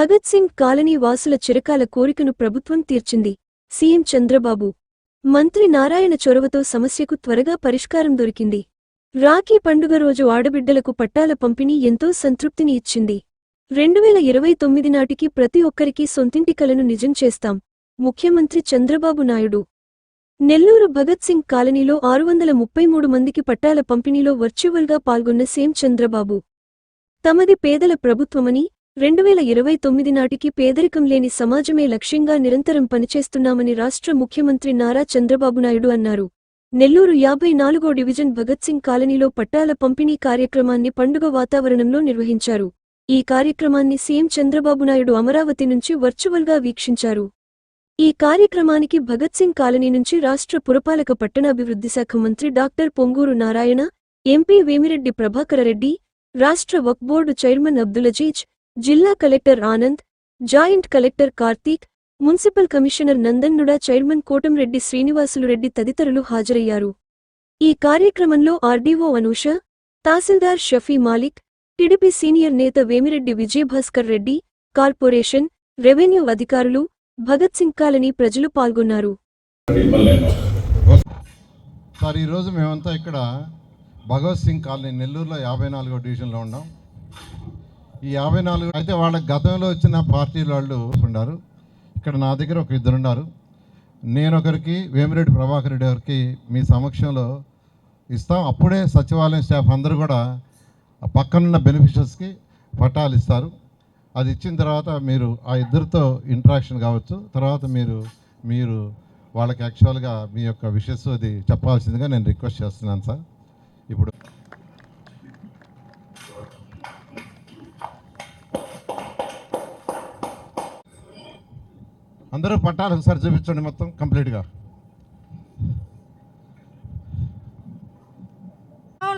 Bhagat Singh colony వాసుల చిరకాల కోరికను ప్రభుత్వం తీర్చింది. సీఎం చంద్రబాబు. మంత్రి నారాయణ చొరవతో సమస్యకు త్వరగా పరిష్కారం దొరికింది. రాఖీ పండుగ రోజు ఆడబిడ్డలకు పట్టాల పంపిణీ ఎంతో సంతృప్తిని ఇచ్చింది. రెండువేల ఇరవై తొమ్మిది నాటికి ప్రతి ఒక్కరికి సొంతింటి కలను నిజం చేస్తాం. ముఖ్యమంత్రి చంద్రబాబు నాయుడు. నెల్లూరు భగత్ సింగ్ కాలనీలో ఆరు వందల ముప్పై మూడు మందికి పట్టాల పంపిణీలో వర్చువల్గా పాల్గొన్న సీఎం చంద్రబాబు. తమది పేదల ప్రభుత్వమని రెండు వేల ఇరవై తొమ్మిది నాటికి పేదరికం లేని సమాజమే లక్ష్యంగా నిరంతరం పనిచేస్తున్నామని రాష్ట్ర ముఖ్యమంత్రి నారా చంద్రబాబు నాయుడు అన్నారు. నెల్లూరు యాభై నాలుగో డివిజన్ భగత్ సింగ్ కాలనీలో పట్టాల పంపిణీ కార్యక్రమాన్ని పండుగ వాతావరణంలో నిర్వహించారు. ఈ కార్యక్రమాన్ని సీఎం చంద్రబాబు నాయుడు అమరావతి నుంచి వర్చువల్గా వీక్షించారు. ఈ కార్యక్రమానికి భగత్ సింగ్ కాలనీ నుంచి రాష్ట్ర పురపాలక పట్టణాభివృద్ధి శాఖ మంత్రి డాక్టర్ పొంగూరు నారాయణ ఎంపీ వేమిరెడ్డి ప్రభాకరరెడ్డి రాష్ట్ర వక్ఫ్ బోర్డు చైర్మన్ అబ్దులజీజ్ జిల్లా collector Anand joint collector Karthik municipal commissioner నందన్నుడా chairman Kotamreddy Srinivasulu Reddy తదితరులు హాజరయ్యారు. ఈ కార్యక్రమంలో ఆర్డీఓ అనూష తహసీల్దార్ షఫీ మాలిక్ టిడిపి సీనియర్ నేత వేమిరెడ్డి విజయభాస్కర్ రెడ్డి కార్పొరేషన్ రెవెన్యూ అధికారులు భగత్ సింగ్ కాలనీ ప్రజలు పాల్గొన్నారు. సార్ ఈరోజు మేమంతా ఇక్కడ భగత్ సింగ్ కాలనీ నెల్లూరులో యాభై నాలుగో డివిజన్లో ఉన్నాం. ఈ యాభై నాలుగు అయితే వాళ్ళ గతంలో వచ్చిన పార్టీ వాళ్ళు ఉన్నారు ఇక్కడ నా దగ్గర ఒక ఇద్దరు ఉన్నారు నేను ఒకరికి వేమిరెడ్డి ప్రభాకర్ రెడ్డి గారికి మీ సమక్షంలో ఇస్తాం. అప్పుడే సచివాలయం స్టాఫ్ అందరూ కూడా పక్కనున్న బెనిఫిషియర్స్కి పట్టాలు ఇస్తారు. అది ఇచ్చిన తర్వాత మీరు ఆ ఇద్దరితో ఇంటరాక్షన్ కావచ్చు. తర్వాత మీరు మీరు వాళ్ళకి యాక్చువల్గా మీ యొక్క విషెస్ అది చెప్పాల్సిందిగా నేను రిక్వెస్ట్ చేస్తున్నాను సార్. అందరూ పట్టాలు ఒకసారి చూపించండి మొత్తం కంప్లీట్గా.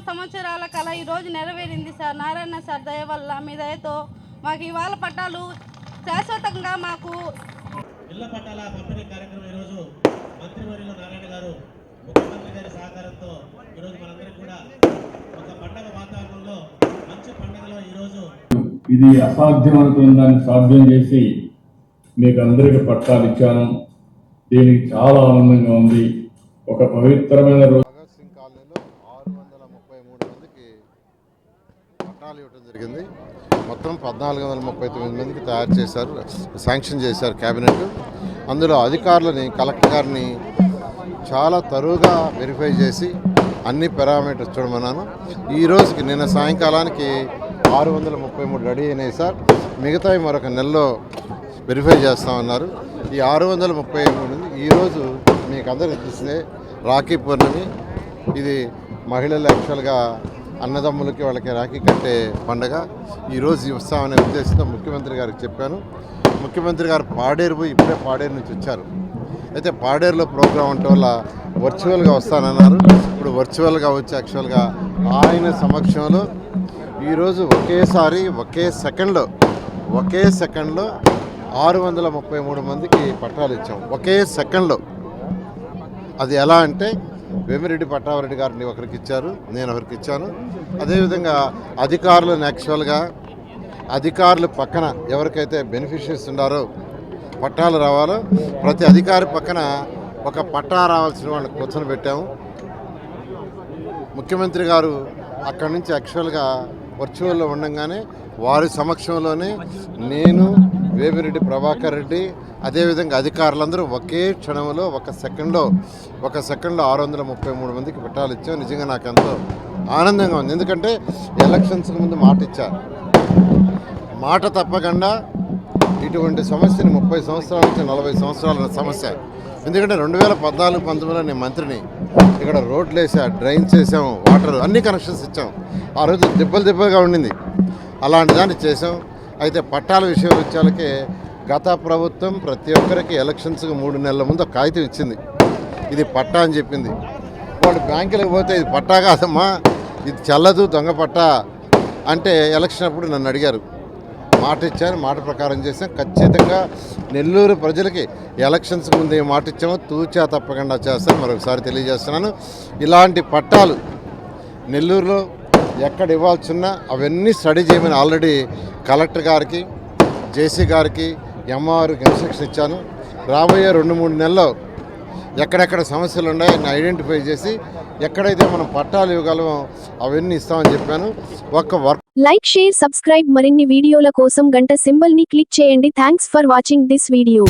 సంవత్సరాల కళ ఈ రోజు నెరవేరింది సార్. నారాయణ సార్ దయ వల్ల మీ దయతో మాకు ఇవాళ పట్టాలు శాశ్వతంగా మాకు ఇళ్ళ పట్టాల పంపిణీ కార్యక్రమం ఈరోజు మంత్రివర్యులు నారాయణ గారు ముఖ్యమంత్రి గారి సహకారంతో ఈరోజు మనందరం కూడా ఒక పండగ వాతావరణంలో మంచి పండుగలో ఈరోజు ఇది దాన్ని సాధ్యం చేసి మీకు అందరికీ పట్టాలు ఇచ్చాను. దీనికి చాలా ఆనందంగా ఉంది. ఒక పవిత్రమైన రోజు. సింగ్ కాలనీలో ఆరు వందల ముప్పై మూడు మందికి పట్టాలు ఇవ్వడం జరిగింది. మొత్తం పద్నాలుగు వందల ముప్పై తొమ్మిది మందికి తయారు చేశారు శాంక్షన్ చేశారు క్యాబినెట్. అందులో అధికారులని కలెక్టర్ గారిని చాలా తరువుగా వెరిఫై చేసి అన్ని పారామీటర్స్ చూడమన్నాను. ఈ రోజుకి నిన్న సాయంకాలానికి ఆరు వందల ముప్పై మూడు రెడీ అయినాయి సార్. మిగతావి మరొక నెలలో వెరిఫై చేస్తామన్నారు. ఈ ఆరు వందల ముప్పై మూడు ఈరోజు మీకు అందరికీ తెలిసిందే రాఖీ పౌర్ణమి. ఇది మహిళలు యాక్చువల్గా అన్నదమ్ములకి వాళ్ళకి రాఖీ కట్టే పండగ. ఈరోజు ఇస్తామనే ఉద్దేశంతో ముఖ్యమంత్రి గారికి చెప్పాను. ముఖ్యమంత్రి గారు పాడేరు పోయి ఇప్పుడే పాడేరు నుంచి వచ్చారు. అయితే పాడేరులో ప్రోగ్రాం ఉండటం వల్ల వర్చువల్గా వస్తానన్నారు. ఇప్పుడు వర్చువల్గా వచ్చి యాక్చువల్గా ఆయన సమక్షంలో ఈరోజు ఒకేసారి ఒకే సెకండ్లో ఒకే సెకండ్లో ఆరు వందల ముప్పై మూడు మందికి పట్టాలు ఇచ్చాం. ఒకే సెకండ్లో. అది ఎలా అంటే వేమిరెడ్డి పట్టావరెడ్డి గారిని ఒకరికి ఇచ్చారు నేను ఒకరికి ఇచ్చాను. అదేవిధంగా అధికారులను యాక్చువల్గా అధికారులు పక్కన ఎవరికైతే బెనిఫిషియర్స్ ఉన్నారో పట్టాలు రావాలో ప్రతి అధికారి పక్కన ఒక పట్టా రావాల్సిన వాళ్ళని కూర్చొని పెట్టాము. ముఖ్యమంత్రి గారు అక్కడి నుంచి యాక్చువల్గా వర్చువల్లో ఉండంగానే వారి సమక్షంలోనే నేను వేమిరెడ్డి ప్రభాకర్ రెడ్డి. అదేవిధంగా అధికారులందరూ ఒకే క్షణంలో ఒక సెకండ్లో ఒక సెకండ్లో ఆరు వందల ముప్పై మూడు మందికి పెట్టాలి ఇచ్చాం నిజంగా నాకు ఎంతో ఆనందంగా ఉంది. ఎందుకంటే ఎలక్షన్స్కి ముందు మాట ఇచ్చారు. మాట తప్పకుండా ఇటువంటి సమస్యని ముప్పై సంవత్సరాల నుంచి నలభై సంవత్సరాల సమస్య. ఎందుకంటే రెండు వేల పద్నాలుగు పంతొమ్మిదిలో నేను మంత్రిని. ఇక్కడ రోడ్లు వేసా డ్రైన్స్ వేసాము వాటర్ అన్ని కనెక్షన్స్ ఇచ్చాము ఆ రోజు దెబ్బలు దెబ్బలుగా ఉండింది. అలాంటి దాన్ని చేసాం. అయితే పట్టాల విషయం వచ్చేలకే గత ప్రభుత్వం ప్రతి ఒక్కరికి ఎలక్షన్స్కి మూడు నెలల ముందు కాగితం ఇచ్చింది. ఇది పట్టా అని చెప్పింది. వాళ్ళు బ్యాంకులకు పోతే ఇది పట్టా కాదమ్మా ఇది చల్లదు దొంగ పట్టా అంటే ఎలక్షన్ అప్పుడు నన్ను అడిగారు. మాట ఇచ్చాను మాట ప్రకారం చేసాం ఖచ్చితంగా నెల్లూరు ప్రజలకి ఎలక్షన్స్ ముందు ఏ మాట ఇచ్చామో తూచా తప్పకుండా చేస్తాను మరొకసారి తెలియజేస్తున్నాను. ఇలాంటి పట్టాలు నెల్లూరులో ఎక్కడ ఇవ్వాల్సి ఉన్నా అవన్నీ స్టడీ చేయమని ఆల్రెడీ కలెక్టర్ గారికి జేసీ గారికి ఎంఆర్కి ఇన్స్ట్రక్షన్ ఇచ్చాను. రాబోయే రెండు మూడు నెలల్లో ఎక్కడెక్కడ సమస్యలు ఉన్నాయో అన్ని ఐడెంటిఫై చేసి ఎక్కడైతే మనం పట్టాలు ఇవ్వగలమో అవన్నీ ఇస్తామని చెప్పాను. ఒక్క వర్క్ లైక్ షేర్ సబ్స్క్రైబ్ మరిన్ని వీడియోల కోసం గంట సింబల్ని క్లిక్ చేయండి. Thanks for watching this video